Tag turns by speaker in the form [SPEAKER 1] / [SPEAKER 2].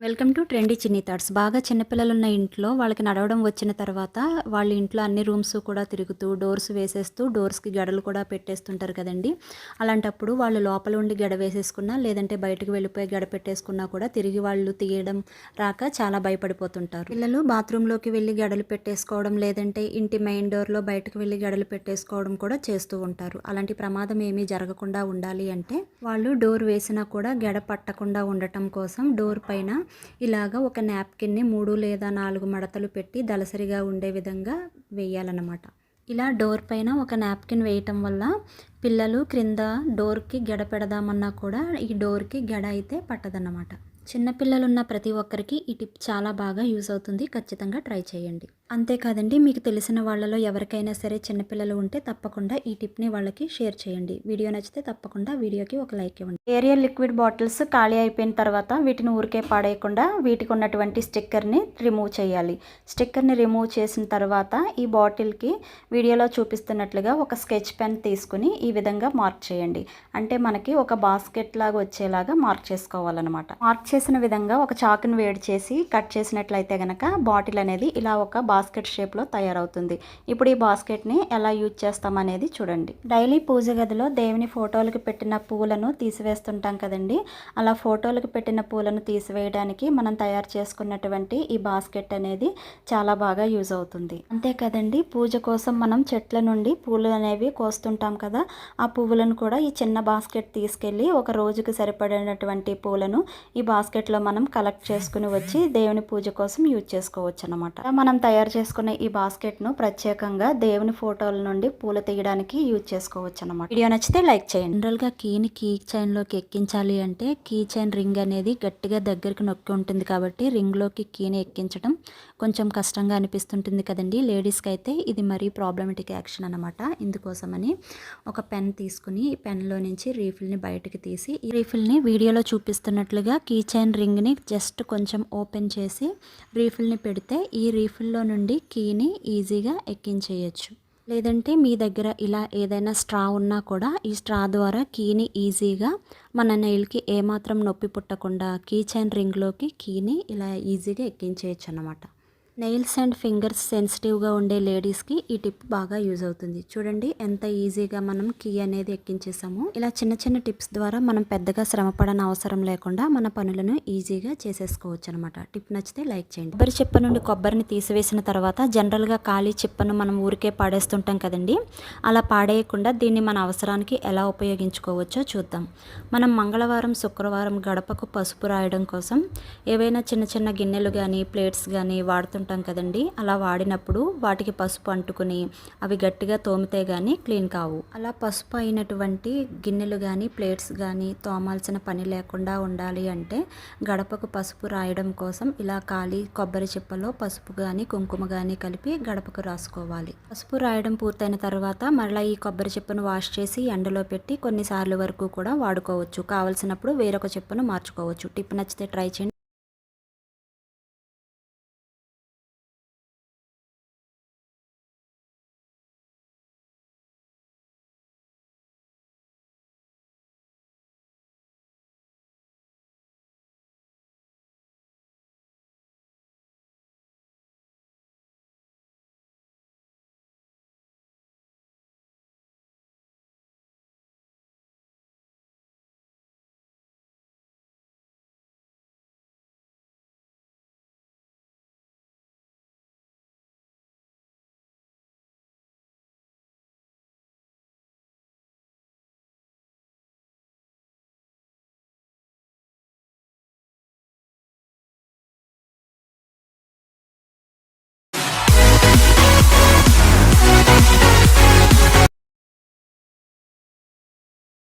[SPEAKER 1] Welcome to trendy Chinni thoughts. బాగా చిన్నపిల్లలు ఉన్న ఇంట్లో వాళ్ళకి నడవడం వచ్చిన తర్వాత వాళ్ళ ఇంట్లో అన్ని రూమ్స్ కూడా తిరుగుతూ డోర్స్ వేసేస్తూ డోర్స్కి గడలు కూడా పెట్టేస్తుంటారు కదండి. అలాంటప్పుడు వాళ్ళు లోపల ఉండి గడ వేసేసుకున్నా లేదంటే బయటకు వెళ్ళిపోయి గడ పెట్టేసుకున్నా కూడా తిరిగి వాళ్ళు తీయడం రాక చాలా భయపడిపోతుంటారు. పిల్లలు బాత్రూంలోకి వెళ్ళి గడలు పెట్టేసుకోవడం లేదంటే ఇంటి మెయిన్ డోర్లో బయటకు వెళ్ళి గడలు పెట్టేసుకోవడం కూడా చేస్తూ ఉంటారు. అలాంటి ప్రమాదం ఏమీ జరగకుండా ఉండాలి అంటే వాళ్ళు డోర్ వేసినా కూడా గడ పట్టకుండా ఉండటం కోసం డోర్ పైన ఇలాగ ఒక నాప్కిన్ని మూడు లేదా నాలుగు మడతలు పెట్టి దలసరిగా ఉండే విధంగా వేయాలన్నమాట. ఇలా డోర్ పైన ఒక నాప్కిన్ వేయటం వల్ల పిల్లలు క్రింద డోర్కి గెడ పెడదామన్నా కూడా ఈ డోర్కి గెడ అయితే పట్టదన్నమాట. చిన్నపిల్లలున్న ప్రతి ఒక్కరికి ఈ టిప్ చాలా బాగా యూజ్ అవుతుంది. ఖచ్చితంగా ట్రై చేయండి. అంతేకాదండి మీకు తెలిసిన వాళ్ళలో ఎవరికైనా సరే చిన్నపిల్లలు ఉంటే తప్పకుండా ఈ టిప్ని వాళ్ళకి షేర్ చేయండి. వీడియో నచ్చితే తప్పకుండా వీడియోకి ఒక లైక్ ఇవ్వండి. ఏరియల్ లిక్విడ్ బాటిల్స్ ఖాళీ అయిపోయిన తర్వాత వీటిని ఊరికే పాడేయకుండా వీటికి ఉన్నటువంటి స్టిక్కర్ని రిమూవ్ చేయాలి. స్టిక్కర్ని రిమూవ్ చేసిన తర్వాత ఈ బాటిల్కి వీడియోలో చూపిస్తున్నట్లుగా ఒక స్కెచ్ పెన్ తీసుకుని ఈ విధంగా మార్క్ చేయండి. అంటే మనకి ఒక బాస్కెట్ లాగా వచ్చేలాగా మార్క్ చేసుకోవాలన్నమాట. మార్క్ చేసిన విధంగా ఒక చాకుని వేడి చేసి కట్ చేసినట్లయితే గనక బాటిల్ అనేది ఇలా ఒక బాస్కెట్ షేప్లో తయారవుతుంది. ఇప్పుడు ఈ బాస్కెట్ని ఎలా యూజ్ చేస్తామనేది చూడండి. డైలీ పూజ గదిలో దేవుని ఫోటోలకు పెట్టిన పూలను తీసివేస్తుంటాం కదండి. అలా ఫోటోలకు పెట్టిన పూలను తీసివేయడానికి మనం తయారు చేసుకున్నటువంటి ఈ బాస్కెట్ అనేది చాలా బాగా యూజ్ అవుతుంది. అంతే కదండి పూజ కోసం మనం చెట్ల నుండి పూలు అనేవి కోస్తుంటాం కదా. ఆ పువ్వులను కూడా ఈ చిన్న బాస్కెట్ తీసుకెళ్ళి ఒక రోజుకి సరిపడినటువంటి పూలను ఈ బాస్కెట్లో మనం కలెక్ట్ చేసుకుని వచ్చి దేవుని పూజ కోసం యూజ్ చేసుకోవచ్చు అనమాట మనం తయారు చేసుకున్న ఈ బాస్కెట్ను ప్రత్యేకంగా దేవుని ఫోటోల నుండి పూలు తీయడానికి యూజ్ చేసుకోవచ్చు అనమాట వీడియో నచ్చితే లైక్ చేయండి. జనరల్గా కీని కీ చైన్లోకి ఎక్కించాలి అంటే కీ చైన్ రింగ్ అనేది గట్టిగా దగ్గరికి నొక్కి ఉంటుంది కాబట్టి రింగ్లోకి కీని ఎక్కించడం కొంచెం కష్టంగా అనిపిస్తుంటుంది కదండి. లేడీస్కి అయితే ఇది మరీ ప్రాబ్లమెటిక్ యాక్షన్ అనమాట ఇందుకోసమని ఒక పెన్ తీసుకుని ఈ పెన్లో నుంచి రీఫిల్ని బయటకు తీసి ఈ రీఫిల్ని వీడియోలో చూపిస్తున్నట్లుగా కీ చైన్ చైన్ రింగ్ని జస్ట్ కొంచెం ఓపెన్ చేసి రీఫిల్ని పెడితే ఈ రీఫిల్లో నుండి కీని ఈజీగా ఎక్కించేయచ్చు. లేదంటే మీ దగ్గర ఇలా ఏదైనా స్ట్రా ఉన్నా కూడా ఈ స్ట్రా ద్వారా కీని ఈజీగా మన నెయిల్కి ఏమాత్రం నొప్పి పుట్టకుండా కీ చైన్ రింగ్లోకి కీని ఇలా ఈజీగా ఎక్కించేయచ్చు అన్నమాట. నెయిల్స్ అండ్ ఫింగర్స్ సెన్సిటివ్గా ఉండే లేడీస్కి ఈ టిప్ బాగా యూజ్ అవుతుంది. చూడండి ఎంత ఈజీగా మనం కీ అనేది ఎక్కించేసాము. ఇలా చిన్న చిన్న టిప్స్ ద్వారా మనం పెద్దగా శ్రమ అవసరం లేకుండా మన పనులను ఈజీగా చేసేసుకోవచ్చు అనమాట టిప్ నచ్చితే లైక్ చేయండి. కొబ్బరి చిప్ప నుండి కొబ్బరిని తీసివేసిన తర్వాత జనరల్గా ఖాళీ చిప్పను మనం ఊరికే పాడేస్తుంటాం కదండి అలా పాడేయకుండా దీన్ని మన అవసరానికి ఎలా ఉపయోగించుకోవచ్చో చూద్దాం. మనం మంగళవారం శుక్రవారం గడపకు పసుపు రాయడం కోసం ఏవైనా చిన్న చిన్న గిన్నెలు కానీ ప్లేట్స్ కానీ వాడుతుంటాం ఉంటాం కదండి. అలా వాడినప్పుడు వాటికి పసుపు అంటుకుని అవి గట్టిగా తోమితే కానీ క్లీన్ కావు. అలా పసుపు అయినటువంటి గిన్నెలు కానీ ప్లేట్స్ కానీ తోమాల్సిన పని లేకుండా ఉండాలి అంటే గడపకు పసుపు రాయడం కోసం ఇలా ఖాళీ కొబ్బరి చిప్పలో పసుపు కానీ కుంకుమ కానీ కలిపి గడపకు రాసుకోవాలి. పసుపు రాయడం పూర్తయిన తర్వాత మళ్ళీ ఈ కొబ్బరి చిప్పను వాష్ చేసి ఎండలో పెట్టి కొన్నిసార్లు వరకు కూడా వాడుకోవచ్చు. కావలసినప్పుడు వేరొక చిప్పను మార్చుకోవచ్చు. టిప్ నచ్చితే ట్రై చేయండి.